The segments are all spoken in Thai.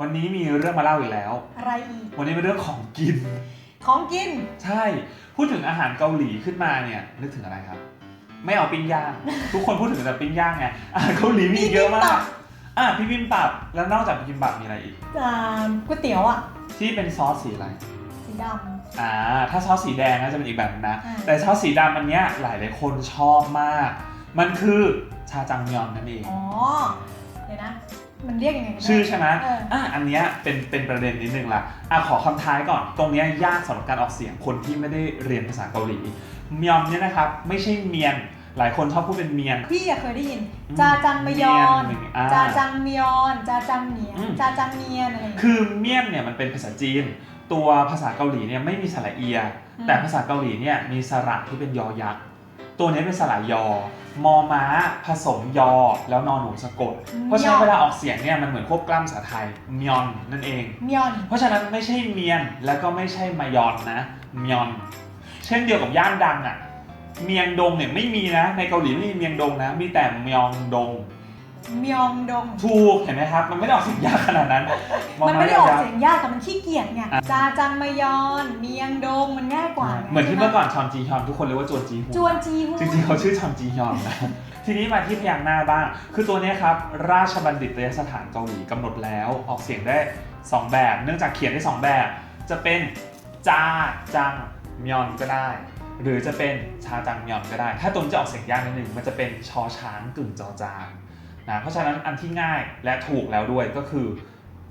วันนี้มีเรื่องมาเล่าอีกแล้ว อะไรอีก วันนี้เป็นเรื่องของกิน ของกิน ใช่ พูดถึงอาหารเกาหลีขึ้นมาเนี่ย นึกถึงอะไรครับ ไม่เอาปิ้งย่าง ทุกคนพูดถึงแต่ปิ้งย่างไงอาหารเกาหลีมีเยอะมาบิบิมบัก บ อะพี่บิมบับ แล้วนอกจากพี่บิมบับมีอะไรอีกอ่าก๋วยเตี๋ยวอะ ที่เป็นซอสสีอะไร สีด อ่า ถ้าซอสสีแดงน่าจะเป็นอีกแบบนึงนะอ่าแต่ซอสสีดำอันเนี้ยหลายหลายๆคนชอบมาก มันคือชาจังมยอนนั่นเองำอ๋อ เดี๋ยวนะ มันเรียกยังไงกันนะ ชื่อใช่ไหมเอออะอันเนี้ยเป็นเป็นประเด็นนิดนึงละอะขอคำท้ายก่อน ตรงเนี้ยยากสำหรับการออกเสียงคนที่ไม่ได้เรียนภาษาเกาหลีมยอนเนี่ยนะครับ ไม่ใช่เมียน หลายคนชอบพูดเป็นเมียน พี่อะเคยได้ยิน อืมจาจังมยอน เมียนอ่าจาจังมยอน จาจังเหนียนอืม จาจังเนียนอะไรอย่างเงี้ย คือเมียนเนี่ยมันเป็นภาษาจีน ตัวภาษาเกาหลีเนี่ยไม่มีสระเอีย อืม แต่ภาษาเกาหลีเนี่ยมีสระที่เป็นยอยักษ์ ตัวนี้เป็นสระยอ มอม้าผสมยอ แล้วนอนหนูสะกด เพราะฉะนั้นเวลาออกเสียงเนี่ยมันเหมือนควบกล้ำภาษาไทยมยอนนั่นเอง มยอน เพราะฉะนั้นไม่ใช่เมียนแล้วก็ไม่ใช่มายอนนะมยอน เช่นเดียวกับย่านดังอะ เมียงดงเนี่ยไม่มีนะ ในเกาหลีไม่มีเมียงดงนะ มีแต่มยองดง มยองดง ถูกเห็นไหมครับ มันไม่ได้ออกเสียงยากขนาดนั้นมันไม่ได้ออกยักษ์เสียงยากแต่มันขี้เกียจไงอะจาจังมยอนเมียงดงมันง่ายกว่าไงเหมือนที่เมื่อใช่ไหก่อนชอนจีฮยอนทุกคนเรียกว่าจวนจีฮูจวนจีฮูจริงๆเขาชื่อชอนจีฮยอนนะทีนี้มาที่พยางค์หน้าบ้าง คือตัวเนี้ยครับ ราชบัณฑิตยสถานเกาหลีกำหนดแล้วออกเสียงได้ 2 แบบ เนื่องจากเขียนได้ 2 แบบ จะเป็นจาจังมยอนก็ได้ หรือจะเป็นชาจังมยอนก็ได้ ถ้าตัวนี้จะออกเสียงยากนิดนึงมันจะเป็นชอช้างกึ่งจอจาน นะเพราะฉะนั้นอันที่ง่ายและถูกแล้วด้วยก็คือ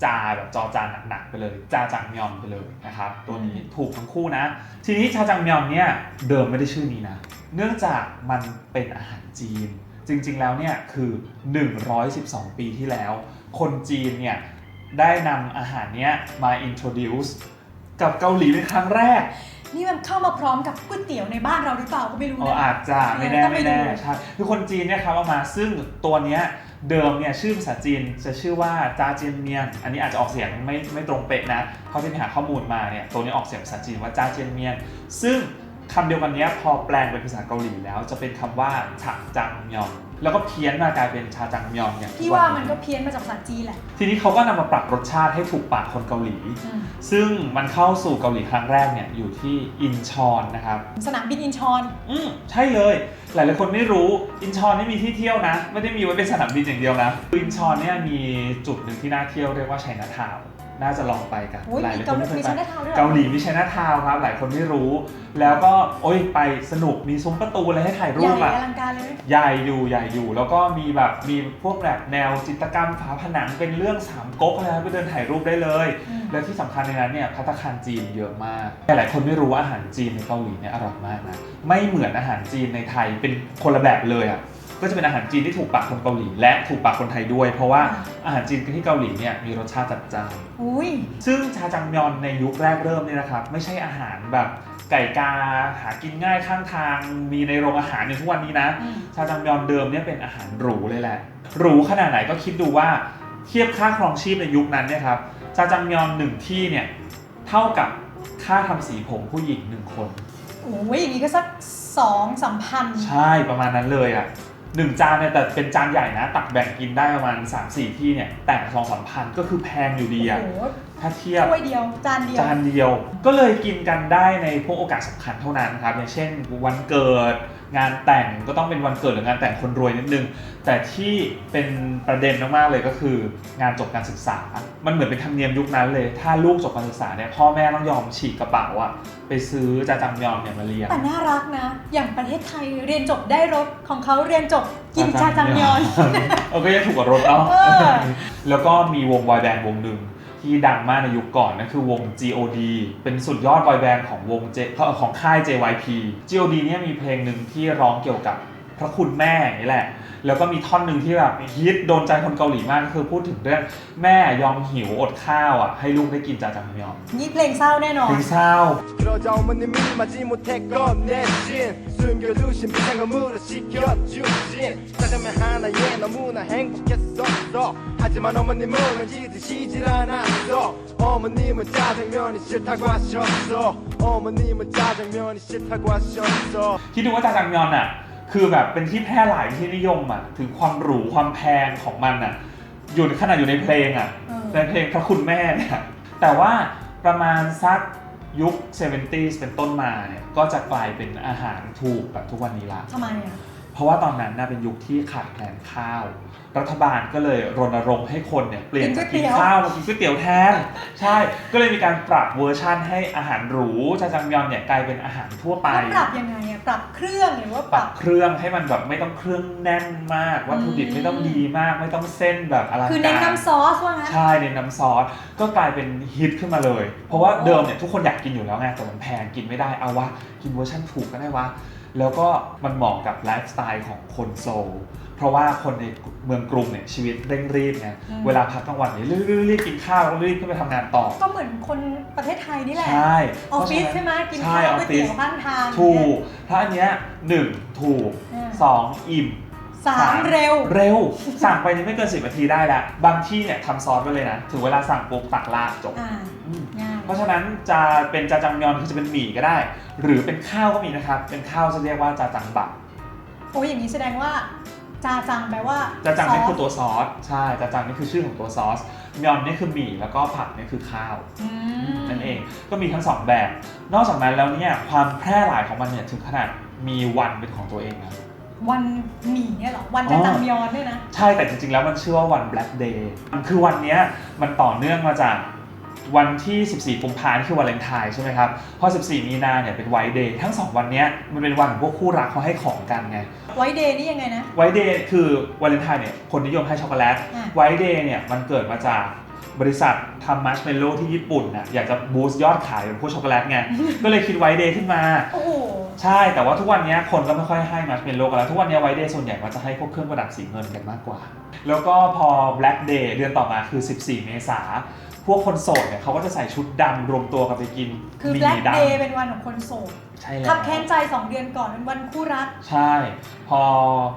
จาแบบจอจานหนักๆไปเลย จาจังมยอนไปเลยนะครับตัวนี้ถูกทั้งคู่นะ ทีนี้ชาจังมยอนเนี่ยเดิมไม่ได้ชื่อนี้นะ เนื่องจากมันเป็นอาหารจีน จริงๆแล้วเนี่ยคือ 112 ปีที่แล้ว คนจีนเนี่ยได้นำอาหารเนี้ยมา introduce กับเกาหลีเป็นครั้งแรกนี่มันเข้ามาพร้อมกับก๋วยเตี๋ยวในบ้านเราหรือเปล่าก็ไม่รู้อ๋อนะอาจจะไม่แน่ต้องไปไม่แน่ดูใช่คือคนจีนเนี่ยครับเอามาซึ่งตัวเนี้ย เดิมเนี่ยชื่อภาษาจีนจะชื่อว่าจาเจียนเมียน อันนี้อาจจะออกเสียงไม่ไม่ตรงเป๊ะนะเพราะที่ไปหาข้อมูลมาเนี่ยตัวนี้ออกเสียงภาษาจีนว่าจาเจียนเมียน ซึ่ง คำเดียวกันเนี้ยพอแปลงเป็นภาษาเกาหลีแล้วจะเป็นคำว่าฉะจังมยอนแล้วก็เพี้ยนมากลายเป็นชาจังมยอนเนี่ยพี่ว่ามันก็เพี้ยนมาจากภาษาจีนแหละ ทีนี้เขาก็นำมาปรับรสชาติให้ถูกปากคนเกาหลีอืมซึ่งมันเข้าสู่เกาหลีครั้งแรกเนี่ยอยู่ที่อินชอนนะครับ สนามบินอินชอน อืมใช่เลย หลายๆคนไม่รู้อินชอนนี่มีที่เที่ยวนะ ไม่ได้มีไว้เป็นสนามบินอย่างเดียวนะคืออินชอนเนี่ยมีจุดหนึ่งที่น่าเที่ยวเรียกว่าไชน่าทาวน์ น่าจะลองไปกันโอ้ยหลายมีๆคเกานหลีไม่เคยมีไปชนะทาวน์ด้วยเหรอเกาหลีมีไชน่าทาวน์ครับ หลายคนไม่รู้ แล้วก็โอ้ยไปสนุกมีซุ้มประตูอะไรให้ถ่ายรูใหญ่ปอะอลังการเลยใหญ่อยู่ใหญ่อยู่ แล้วก็มีแบบมีพวกแบบแนวจิตรกรรมฝาผนังเป็นเรื่องสามก๊กอะไรนะไปเดินถ่ายรูปได้เลยอืมและที่สำคัญในนั้นเนี่ยพัตตาคารจีนเยอะมากหลายๆคนไม่รู้ว่าอาหารจีนในเกาหลีเนี่ยอร่อยมากนะไม่เหมือนอาหารจีนในไทยเป็นคนละแบบเลยอะ ก็จะเป็นอาหารจีนที่ถูกปากคนเกาหลี และถูกปากคนไทยด้วย เพราะว่าอาหารจีนที่เกาหลีเนี่ยมีรสชาติจัดจ้านอุ้ยซึ่งชาจังมยอนในยุคแรกเริ่มเนี่ยนะครับไม่ใช่อาหารแบบไก่กาหากินง่ายข้างทางมีในโรงอาหารในทุกวันนี้นะอืมชาจังมยอนเดิมเนี่ยเป็นอาหารหรูเลยแหละ หรูขนาดไหนก็คิดดูว่าเทียบค่าครองชีพในยุคนั้นเนี่ยครับชาจังมยอนหนึ่งที่เนี่ยเท่ากับค่าทำสีผมผู้หญิงหนึ่งคนโอ้ยอย่างนี้ก็สักสองสามพันใช่ประมาณนั้นเลยอะ หนึ่งจานเนี่ยแต่เป็นจานใหญ่นะ ตักแบ่งกินได้ประมาณ 3-4 ที่เนี่ย แต่สองสามพันก็คือแพงอยู่ดีโอ้อะโหถ้าเทียบ ถ้วยเดียว จานเดียว จานเดียวก็เลยกินกันได้ในพวกโอกาสสำคัญเท่านั้นครับ อย่างเช่นวันเกิด งานแต่งก็ต้องเป็นวันเกิดหรืองานแต่งคนรวยนิดนึง แต่ที่เป็นประเด็นมากๆเลยก็คือ งานจบการศึกษา มันเหมือนเป็นธรรมเนียมยุคนั้นเลย ถ้าลูกจบการศึกษาเนี่ยพ่อแม่ต้องยอมฉีกกระเป๋าอะไปซื้อจาจังยอนเนี่ยมาเลี้ยงแต่น่ารักนะ อย่างประเทศไทยเรียนจบได้รถของเขาเรียนจบกินชาจังยอนเออก็ยังถูกกว่ารถเนาะเออแล้วก็มีวงบอยแบนด์วงหนึ่ง ที่ดังมากในยุคก่อนนั่นคือวง G.O.D เป็นสุดยอดบอยแบนด์ของวง J เอ่อของค่าย JYP G.O.D เนี่ยมีเพลงหนึ่งที่ร้องเกี่ยวกับ พระคุณแม่อย่างนี้แหละ แล้วก็มีท่อนหนึ่งที่แบบฮิตโดนใจคนเกาหลีมากก็คือพูดถึงเรื่องแม่ยอมหิวอดข้าวอ่ะให้ลูกได้กินจาจังมยอน นี่เพลงเศร้าแน่นอน เพลงเศร้า 그러자 어머님이 마지 못했건 내진 숨겨두신 비상금으로 시켜주신 짜장면 하나에 너무나 행복했었어 하지만 어머님은 왠지 드시질 않았어 어머님은 짜장면이 싫다고 하셨어 어머님은 짜장면이 싫다고 하셨어 คิดดูว่าจาจังมยอนอ่ะ คือแบบเป็นที่แพร่หลายที่นิยมอะถึงความหรูความแพงของมันอะ อยู่ในขนาดอยู่ในเพลงอะเออเป็นเพลงพระคุณแม่เนี่ยแต่ว่าประมาณสักยุค 70s เป็นต้นมาเนี่ยก็จะกลายเป็นอาหารถูกแบบทุกวันนี้ละทำไมอะเพ ราะว่าตอนนั้นน่ะเป็นยุคที่ขาดแคลนข้าว รัฐบาลก็เลยรณรงค์ให้คนเนี่ยเปลี่ยนจากกิกินนก๋วยเตี๋ยวข้าวมากินก๋วยเตี๋ยวแทน ใช่ ก็เลยมีการปรับเวอร์ชั่นให้อาหารหรูจาจังมยอนเนี่ยกลายเป็นอาหารทั่วไปแล้วปรับยังไงอะปรับเครื่องหรือว่าปปรัรับบเครื่องให้มันแบบไม่ต้องเครื่องแน่นมาก วัตถุดิบอืมไม่ต้องดีมาก ไม่ต้องเส้นแบบอลังการคือเน้นน้ำซอสว่างั้นใช่ในน้ำซอสก็กลายเป็นฮิตขึ้นมาเลย เพราะว่าเดิมเนี่ยทุกคนอยากกินอยู่แล้วไงแต่มันแพงกินไม่ได้เอาวะกินเวอร์ชันถูกก็ได้วะ แล้วก็มันเหมาะกับไลฟ์สไตล์ของคนโซล เพราะว่าคนในเมืองกรุงเนี่ยชีวิตเร่งรีบไงอืมเวลาพักกลางวันเนี่ยรีบๆกินข้าวแล้วรีบขึ้นไปทำงานต่อ ก็เหมือนคนประเทศไทยนี่แหละใช่ออฟฟิศเพราะฉะนั้นใช่ไหมกินใช่ข้าวออก๋วฟยฟิศเตี๋ยวข้างทางถูกถ้าอันเนี้ยหนึ่งถูกเนี่ยสองอิ่ม สามเร็ว เร็ว สั่งไปนี่ไม่เกินสิบนาทีได้แล้ว บางที่เนี่ยทำซอสไว้เลยนะ ถึงเวลาสั่งปุ๊บตักราดจบ อ่าอืมง่าย เพราะฉะนั้นจะเป็นจาจังมยอนคือจะเป็นหมี่ก็ได้ หรือเป็นข้าวก็มีนะครับ เป็นข้าวจะเรียกว่าจาจังบักโอ้ยอย่างนี้แสดงว่า จาจังแปลว่าจาจังนี่คือซสตัวซอส ใช่จาจังนี่คือชื่อของตัวซอสมยอนนี่คือหมี่แล้วก็ผักนี่คือข้าว อืมนั่นเองก็มีทั้งสองแบบ นอกจากนั้นแล้วเนี่ยความแพร่หลายของมันเนี่ยถึงขนาดมีวันเป็นของตัวเองนะ วันหมี่เนี่ยเหรอ วันจาจังยอนด้วยนะ ใช่แต่จริงๆแล้วมันชื่อว่าวัน Black Day คือวันเนี้ยมันต่อเนื่องมาจากวันที่ 14กุมภาพันธ์คือวาเลนไทน์ใช่ไหมครับ พอ 14 มีนาเนี่ยเป็น White Day ทั้ง 2 วันเนี้ยมันเป็นวันของพวกคู่รักเขาให้ของกันไง ไวเดย์นี่ยังไงนะ White Day คือวาเลนไทน์เนี่ยคนนิยมให้ช็อกโกแลตอะ White Day เนี่ยมันเกิดมาจากบริษัททำมัชเมลโล่ที่ญี่ปุ่นน่ะอยากจะบูสต์ยอดขายเป็นพวกช็อกโกแลตไง ก็เลยคิด White Day ขึ้นมาโอ้โห ใช่แต่ว่าทุกวันนี้คนก็ไม่ค่อยให้มาร์ชเมลโล่กันแล้ว ทุกวันนี้ไวเดย์ส่วนใหญ่มันจะให้พวกเครื่องประดับสีเงินกันมากกว่า แล้วก็พอ Black Day เดือนต่อมาคือ 14 เมษาพวกคนโสดเนี่ยเขาก็จะใส่ชุดดำรวมตัวกันไปกินคือห Black มี่ด Day เป็นวันของคนโสดำใช่แล้ว ขับแค้นใจ 2 เดือนก่อนเป็นวันคู่รัก ใช่ พอ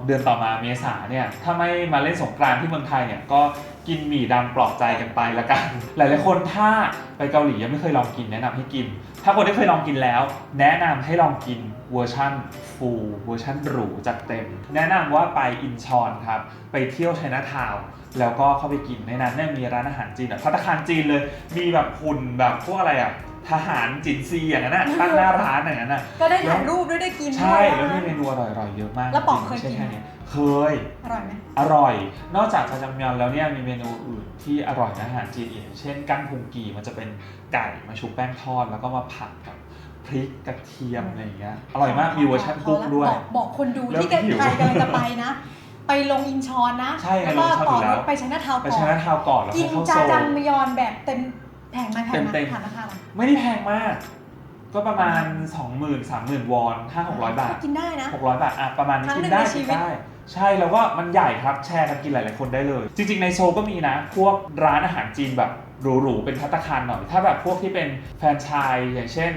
เดือนต่อมาเมษาเนี่ย ถ้าไม่มาเล่นสงกรานต์ที่เมืองไทยเนี่ย ก็ กินหมี่ดำปลอบใจกันไปละกัน หลายๆคนถ้าไปเกาหลียังไม่เคยลองกินแนะนำให้กิน ถ้าคนที่เคยลองกินแล้ว แนะนำให้ลองกินเวอร์ชั่นฟูลเวอร์ชั่นหรูจัดเต็ม แนะนำว่าไปอินชอนครับ ไปเที่ยวไชน่าทาวน์แล้วก็เข้าไปกินในนั้นเนี่ยมีร้านอาหารจีนแบบพัตตาคารจีนเลย มีแบบหุ่นแบบพวกอะไรอะ ทหารจินซีอย่างนั้นน่ะตั้งหน้าร้านอย่างนั้นน่ะก็ได้ถ่ายรูปด้วยได้กินใช่ด้วยแล้วมีเมนูอร่อยๆเยอะมากแล้วป๋องจริๆเคยกินไม่ใช่แค่นี้เคยอร่อยไหมอร่อย นอกจากจาจังมยอนแล้วเนี่ยมีเมนูอื่นที่อร่อยนะอาหารจีนอีกอย่างเช่นกั้งพุงกีมันจะเป็นไก่มาชุบแป้งทอดแล้วก็มาผัดกับพริกกระเทียมอะไรอย่างเงี้ยอร่อยมากมีเวอร์ชันกุ้งด้วย บอกบอกคนดูเริ่มที่ใครหิวกำลังจะไปนะ ไปลงอินชอนนะใช่แล้วก็ลงอินชอนต่ออยู่แล้รวถไปชัยนาทาวน์ไปก่อชนะนทาวน์ก่อนแล้วกินค่อยจาเข้าโซจังนมยอนแบบเต็ม แพงไหมแพงไหมเต็มๆ ถามราคาหน่อยไม่ได้แพงมาก ก็ประมาณ 20,000 30,000 วอน 5-600 บาท กินได้นะ 600 บาทอะประมาณนี้ครั้งกิหนึ่นงได้ในชีกินวิต ได้ ใช่แล้วก็มันใหญ่ครับแชร์กันกินหลาย ๆ คนได้เลย จริง ๆ ในโซลก็มีนะ พวกร้านอาหารจีนแบบหรูๆเป็นพัตตาคารหน่อย ถ้าแบบพวกที่เป็นแฟรนไชายอย่างเช่น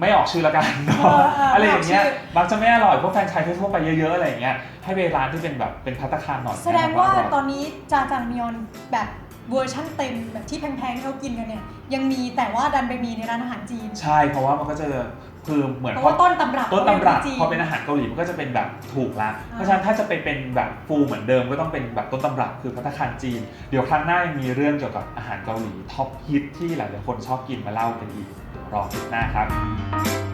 ไม่ออกชื่อละกันเนาะเออเอออะไรอย่างเงี้ยไม่ออกชื่อ มักจะไม่อร่อยพวกแฟรนไชายทั่วๆไปเยอะ ๆ อะไรอย่างเงี้ยให้ไปร้านที่เป็นแบบเป็นพัตตาคารหน่อยแสดงว่าแนะนำอร่อยตอนนี้จาจังมยอนแบบ เวอร์ชั่นเต็มแบบที่แพงๆที่เขากินกันเนี่ย ยังมีแต่ว่าดันไปมีในร้านอาหารจีน ใช่เพราะว่ามันก็จะคือเหมือนเพราะพอว่าต้นตำรับต้นตำรับเขาเป็นจีนพอเป็นอาหารเกาหลีมันก็จะเป็นแบบถูกละอ่าเพราะฉะนั้นถ้าจะไปเป็นแบบฟูเหมือนเดิมก็ต้องเป็นแบบต้นตำรับคือพัตตาคารจีน เดี๋ยวครั้งหน้ายังมีเรื่องเกี่ยวกับอาหารเกาหลีท็อปฮิตที่หลายๆคนชอบกินมาเล่ากันอีกเดี๋ยวรอคลิปหน้าครับ